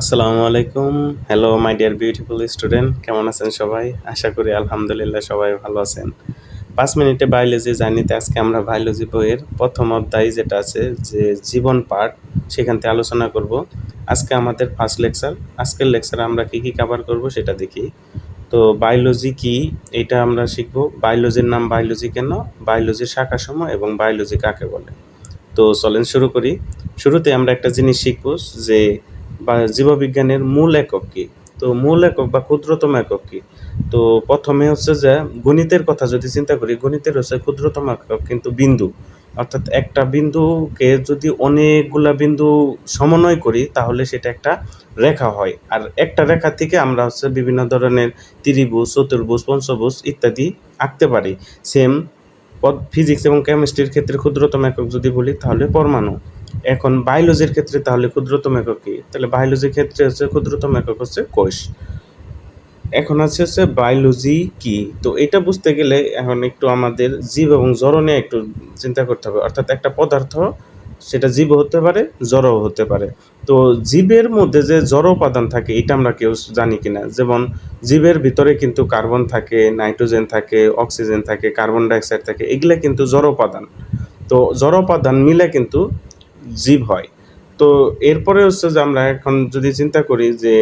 আসসালামু আলাইকুম। Hello my dear beautiful student কেমন আছেন সবাই? আশা করি আলহামদুলিল্লাহ সবাই ভালো আছেন। পাঁচ মিনিটে বায়োলজি জার্নিতে আজকে আমরা বায়োলজি বইয়ের প্রথম অধ্যায় যেটা আছে, যে জীবন পাঠ, সেখান থেকে আলোচনা করব। আজকে আমাদের ফার্স্ট লেকচার আজকের লেকচারে আমরা কি কি কভার করব সেটা দেখি। তো বায়োলজি কি? এটা আমরা শিখব। বায়োলজির নাম বায়োলজি কেন? বায়োলজির শাখাসমূহ এবং বায়োলজি কাকে বলে? তো চলেন শুরু করি। শুরুতে আমরা একটা জিনিস শিখব যে বা জীববিজ্ঞানের মূল একক কি? তো মূল একক বা ক্ষুদ্রতম একক কি? তো প্রথমে হচ্ছে যে গণিতের কথা যদি চিন্তা করি, গণিতের হচ্ছে ক্ষুদ্রতম একক কিন্তু বিন্দু। অর্থাৎ একটা বিন্দুকে যদি অনেকগুলা বিন্দু সমন্বয় করি, তাহলে সেটা একটা রেখা হয়। আর একটা রেখা থেকে আমরা হচ্ছে বিভিন্ন ধরনের ত্রিভুজ, চতুর্ভুজ, পঞ্চভুজ ইত্যাদি আঁকতে পারি। সেম ফিজিক্স এবং কেমিস্ট্রির ক্ষেত্রে ক্ষুদ্রতম একক যদি বলি, তাহলে পরমাণু। এখন বায়োলজির ক্ষেত্রে তাহলে ক্ষুদ্রতম একক কি? তাহলে বায়োলজির ক্ষেত্রে হচ্ছে ক্ষুদ্রতম একক হচ্ছে কোষ। এখন আছে হচ্ছে বায়োলজি কি? তো এটা বুঝতে গেলে এখন একটু আমাদের জীব এবং জড় নিয়ে একটু চিন্তা করতে হবে। অর্থাৎ একটা পদার্থ, সেটা জীব হতে পারে, জড়ও হতে পারে। তো জীবের মধ্যে যে জড় উপাদান থাকে, এটা আমরা কেউ জানি কিনা? যেমন জীবের ভিতরে কিন্তু কার্বন থাকে, নাইট্রোজেন থাকে, অক্সিজেন থাকে, কার্বন ডাইঅক্সাইড থাকে, এগুলা কিন্তু জড় উপাদান। তো জড় উপাদান মিলে কিন্তু জীব হয়। তো এরপরে হচ্ছে যে আমরা এখন যদি চিন্তা করি যে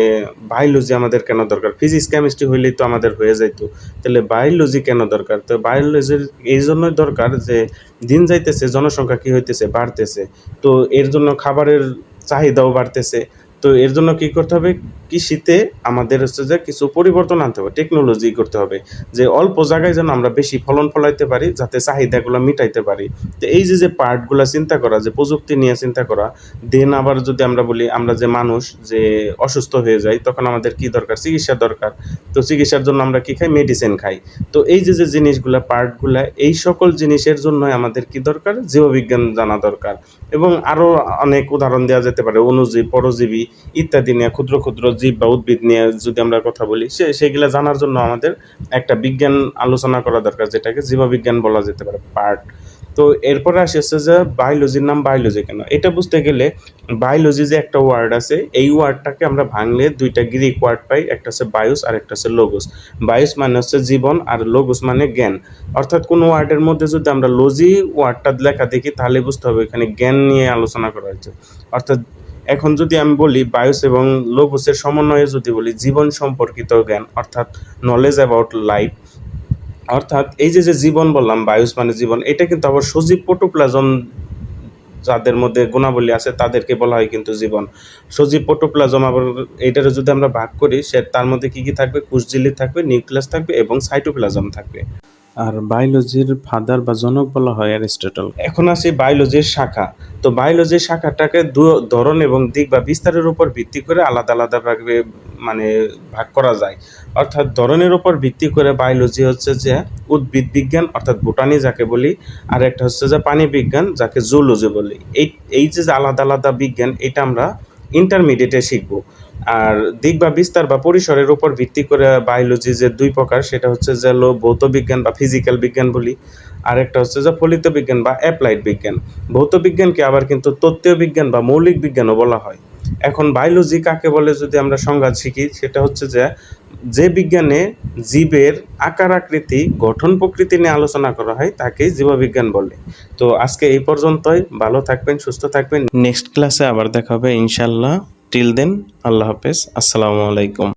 বায়োলজি আমাদের কেন দরকার? ফিজিক্স কেমিস্ট্রি হইলেই তো আমাদের হয়ে যাইতো। তাহলে বায়োলজি কেন দরকার? তো বায়োলজির এই জন্যই দরকার যে দিন যাইতেছে, জনসংখ্যা কি হইতেছে? বাড়তেছে। তো এর জন্য খাবারের চাহিদাও বাড়তেছে। তো এর জন্য কি করতে হবে? কৃষিতে আমাদের হচ্ছে যে কিছু পরিবর্তন আনতে হবে টেকনোলজি করতে হবে, যে অল্প জায়গায় যেন আমরা বেশি ফলন ফলাইতে পারি, যাতে চাহিদাগুলো মিটাইতে পারি। তো এই যে যে পার্টগুলো চিন্তা করা, যে প্রযুক্তি নিয়ে চিন্তা করা দেন আবার যদি আমরা বলি, আমরা যে মানুষ যে অসুস্থ হয়ে যাই, তখন আমাদের কি দরকার? চিকিৎসা দরকার। তো চিকিৎসার জন্য আমরা কি খাই? মেডিসিন খাই। তো এই যে যে জিনিসগুলো, পার্টগুলো, এই সকল জিনিসের জন্যই আমাদের কি দরকার? জীববিজ্ঞান জানা দরকার। এবং আরও অনেক উদাহরণ দেওয়া যেতে পারে, অনুজীব, পরজীবী ইত্যাদি নিয়ে ক্ষুদ্র ক্ষুদ্র জীব বা উদ্ভিদ নিয়ে যদি আমরা কথা বলি, সে, সেগুলো জানার জন্য আমাদের একটা বিজ্ঞান আলোচনা করা দরকার, যেটাকে জীববিজ্ঞান বলা যেতে পারে, পার্ট। তো এরপরে আসে হচ্ছে যে বায়োলজির নাম বায়োলজি কেন? এটা বুঝতে গেলে বায়োলজি যে একটা ওয়ার্ড আছে, এই ওয়ার্ডটাকে আমরা ভাঙলে দুইটা গ্রিক ওয়ার্ড পাই, একটা হচ্ছে বায়ুস আর একটা হচ্ছে লোগোস। বায়ুস মানে হচ্ছে জীবন আর লোগোস মানে জ্ঞান। অর্থাৎ কোনো ওয়ার্ডের মধ্যে যদি আমরা লজি ওয়ার্ডটা লেখা দেখি, তাহলে বুঝতে হবে এখানে জ্ঞান নিয়ে আলোচনা করা হয়েছে। অর্থাৎ এখন যদি আমি বলি বায়ুস এবং লোগোসের সমন্বয়ে যদি বলি জীবন সম্পর্কিত জ্ঞান, অর্থাৎ নলেজ অ্যাবাউট লাইফ অর্থাৎ এই যে যে জীবন বললাম বায়ুস মানে জীবন, এটা কিন্তু আবার সজীব প্রোটোপ্লাজম যাদের মধ্যে গুণাবলী আছে তাদেরকে বলা হয় কিন্তু জীবন। সজীব প্রোটোপ্লাজম আবার এটারে যদি আমরা ভাগ করি, সে তার মধ্যে কি কি থাকবে? কুশঝিল্লি থাকবে, নিউক্লিয়াস থাকবে এবং সাইটোপ্লাজম থাকবে। আর বায়োলজির ফাদার বা জনক বলা হয় অ্যারিস্টটল এখন আসি বায়োলজির শাখা। তো বায়োলজির শাখাটাকে দু ধরন এবং দিক বা বিস্তারের উপর ভিত্তি করে আলাদা আলাদা ভাবে মানে ভাগ করা যায়। অর্থাৎ ধরনের উপর ভিত্তি করে বায়োলজি হচ্ছে যে উদ্ভিদ বিজ্ঞান, অর্থাৎ বোটানি যাকে বলি, আর একটা হচ্ছে যে পানি বিজ্ঞান, যাকে জুলজি বলি। এই এই যে আলাদা আলাদা বিজ্ঞান, এটা আমরা ইন্টারমিডিয়েটে শিখব। আর দিক বা বিস্তার বা পরিসরের উপর ভিত্তি করে বায়োলজি যে দুই প্রকার, সেটা হচ্ছে যে হলো ভৌত বিজ্ঞান বা ফিজিক্যাল বিজ্ঞান বলি, আর একটা হচ্ছে যে ফলিত বিজ্ঞান বা অ্যাপ্লাইড বিজ্ঞান। ভৌত বিজ্ঞানকে আবার কিন্তু তত্ত্বীয় বিজ্ঞান বা মৌলিক বিজ্ঞানও বলা হয়। এখন বায়োলজি কাকে বলে যদি আমরা সংজ্ঞা শিখি, সেটা হচ্ছে যে যে বিজ্ঞানে জীবের আকার আকৃতি, গঠন প্রকৃতি নিয়ে আলোচনা করা হয়, তাকেই জীববিজ্ঞান বলে। তো আজকে এই পর্যন্তই। ভালো থাকবেন, সুস্থ থাকবেন। নেক্সট ক্লাসে আবার দেখা হবে ইনশাল্লাহ টিল দেন আল্লাহ হাফেজ আসসালামু আলাইকুম